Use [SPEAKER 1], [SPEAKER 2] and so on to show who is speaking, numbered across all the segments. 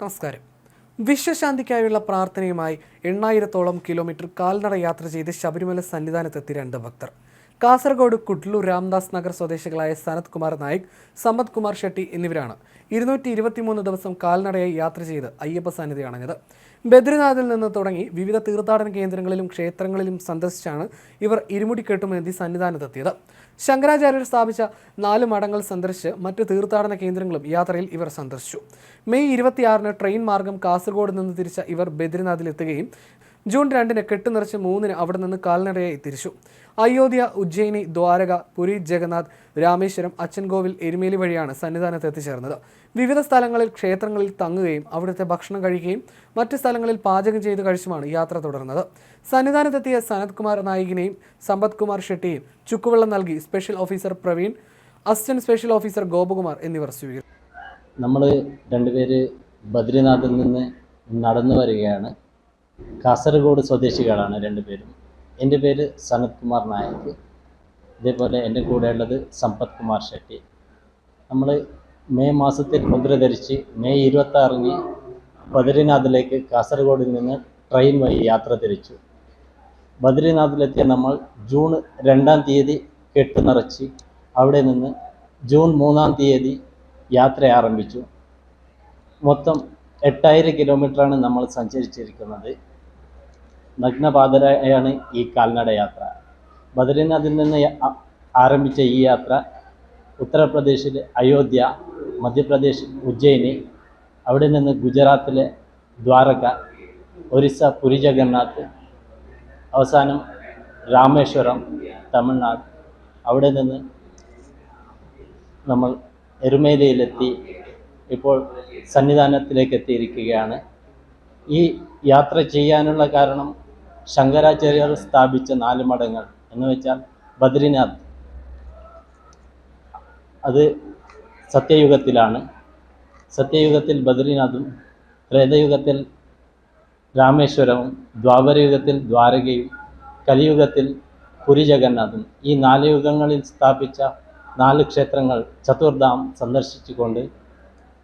[SPEAKER 1] നമസ്കാരം. വിശ്വശാന്തിക്കായുള്ള പ്രാർത്ഥനയുമായി എണ്ണായിരത്തോളം കിലോമീറ്റർ കാൽനട യാത്ര ചെയ്ത് ശബരിമല സന്നിധാനത്തെത്തി രണ്ട് ഭക്തർ. കാസർഗോഡ് കുഡ്ലു രാംദാസ് നഗർ സ്വദേശികളായ സനത് കുമാർ നായിക് സമ്പത് കുമാർ ഷെട്ടി എന്നിവരാണ് ഇരുന്നൂറ്റി ഇരുപത്തിമൂന്ന് ദിവസം കാൽനടയായി യാത്ര ചെയ്ത് അയ്യപ്പ സന്നിധി അണഞ്ഞത്. ബദ്രിനാഥിൽ നിന്ന് തുടങ്ങി വിവിധ തീർത്ഥാടന കേന്ദ്രങ്ങളിലും ക്ഷേത്രങ്ങളിലും സന്ദർശിച്ചാണ് ഇവർ ഇരുമുടിക്കെട്ടുമെത്തി സന്നിധാനത്തെത്തിയത്. ശങ്കരാചാര്യർ സ്ഥാപിച്ച നാല് മഠങ്ങൾ സന്ദർശിച്ച് മറ്റ് തീർത്ഥാടന കേന്ദ്രങ്ങളും യാത്രയിൽ ഇവർ സന്ദർശിച്ചു. മെയ് ഇരുപത്തിയാറിന് ട്രെയിൻ മാർഗം കാസർഗോഡ് നിന്ന് തിരിച്ച ഇവർ ബദ്രിനാഥിലെത്തുകയും ജൂൺ രണ്ടിന് കെട്ടുനിറച്ച് മൂന്നിന് അവിടെ നിന്ന് കാൽനടയായി തിരിച്ചു. അയോധ്യ ഉജ്ജയിനി ദ്വാരക പുരി ജഗന്നാഥ് രാമേശ്വരം അച്ചൻകോവിൽ എരുമേലി വഴിയാണ് സന്നിധാനത്ത് എത്തിച്ചേർന്നത്. വിവിധ സ്ഥലങ്ങളിൽ ക്ഷേത്രങ്ങളിൽ തങ്ങുകയും അവിടുത്തെ ഭക്ഷണം കഴിക്കുകയും മറ്റ് സ്ഥലങ്ങളിൽ പാചകം ചെയ്ത് കഴിച്ചുമാണ് യാത്ര തുടർന്നത്. സന്നിധാനത്തെത്തിയ സനത് കുമാർ നായികിനെയും സമ്പത് കുമാർ ഷെട്ടിയും ചുക്കുവെള്ളം നൽകി special officer Praveen assistant special officer Gopakumar എന്നിവർ സ്വീകരിച്ചു.
[SPEAKER 2] നമ്മൾ രണ്ടുപേര് ബദ്രിനാഥിൽ നിന്ന് നടന്നു വരികയാണ്. കാസർഗോഡ് സ്വദേശികളാണ് രണ്ടുപേരും എന്റെ പേര് സനത് കുമാർ നായക് ഇതേപോലെ എന്റെ കൂടെ ഉള്ളത് സമ്പത് കുമാർ ഷെട്ടി. നമ്മൾ മെയ് മാസത്തിൽ മുദ്ര ധരിച്ച് മെയ് ഇരുപത്താറിന് ബദ്രിനാഥിലേക്ക് കാസർഗോഡിൽ നിന്ന് ട്രെയിൻ വഴി യാത്ര തിരിച്ചു. ബദ്രിനാഥിലെത്തിയ നമ്മൾ ജൂൺ രണ്ടാം തീയതി കെട്ട് നിറച്ച് അവിടെ നിന്ന് ജൂൺ മൂന്നാം തീയതി യാത്ര ആരംഭിച്ചു. മൊത്തം എട്ടായിരം കിലോമീറ്ററാണ് നമ്മൾ സഞ്ചരിച്ചിരിക്കുന്നത്. നഗ്നപാതരായാണ് ഈ കാൽനട യാത്ര. ബദ്രീനാഥിൽ നിന്ന് ആരംഭിച്ച ഈ യാത്ര ഉത്തർപ്രദേശിലെ അയോധ്യ മധ്യപ്രദേശ് ഉജ്ജയിനി അവിടെ നിന്ന് ഗുജറാത്തിലെ ദ്വാരക ഒറീസ പുരി ജഗന്നാഥ് അവസാനം രാമേശ്വരം തമിഴ്നാട് അവിടെ നിന്ന് നമ്മൾ എരുമേലിയിലെത്തി ഇപ്പോൾ സന്നിധാനത്തിലേക്ക് എത്തിയിരിക്കുകയാണ്. ഈ യാത്ര ചെയ്യാനുള്ള കാരണം ശങ്കരാചാര്യർ സ്ഥാപിച്ച നാല് മഠങ്ങൾ എന്ന് വെച്ചാൽ ബദ്രിനാഥ്. അത് സത്യയുഗത്തിലാണ്. സത്യയുഗത്തിൽ ബദ്രിനാഥും ത്രേതയുഗത്തിൽ രാമേശ്വരവും ദ്വാപരയുഗത്തിൽ ദ്വാരകയും കലിയുഗത്തിൽ പുരി ജഗന്നാഥും ഈ നാല് യുഗങ്ങളിൽ സ്ഥാപിച്ച നാല് ക്ഷേത്രങ്ങൾ ചതുർധാം സന്ദർശിച്ചുകൊണ്ട്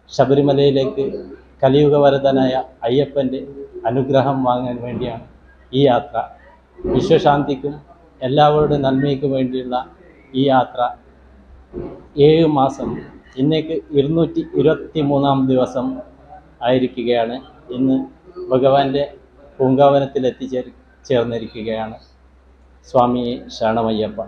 [SPEAKER 2] ശബരിമലയിലേക്ക് കലിയുഗവരതനായ അയ്യപ്പന്റെ അനുഗ്രഹം വാങ്ങാൻ വേണ്ടിയാണ് ഈ യാത്ര. വിശ്വശാന്തിക്കും എല്ലാവരുടെ നന്മയ്ക്കും വേണ്ടിയുള്ള ഈ യാത്ര. ഏഴ് മാസം ഇന്നേക്ക് ഇരുന്നൂറ്റി ഇരുപത്തി മൂന്നാം ദിവസം ആയിരിക്കുകയാണ്. ഇന്ന് ഭഗവാന്റെ പൂങ്കാവനത്തിൽ എത്തിച്ചേർ ചേർന്നിരിക്കുകയാണ്. സ്വാമിയെ ശരണമയ്യപ്പ.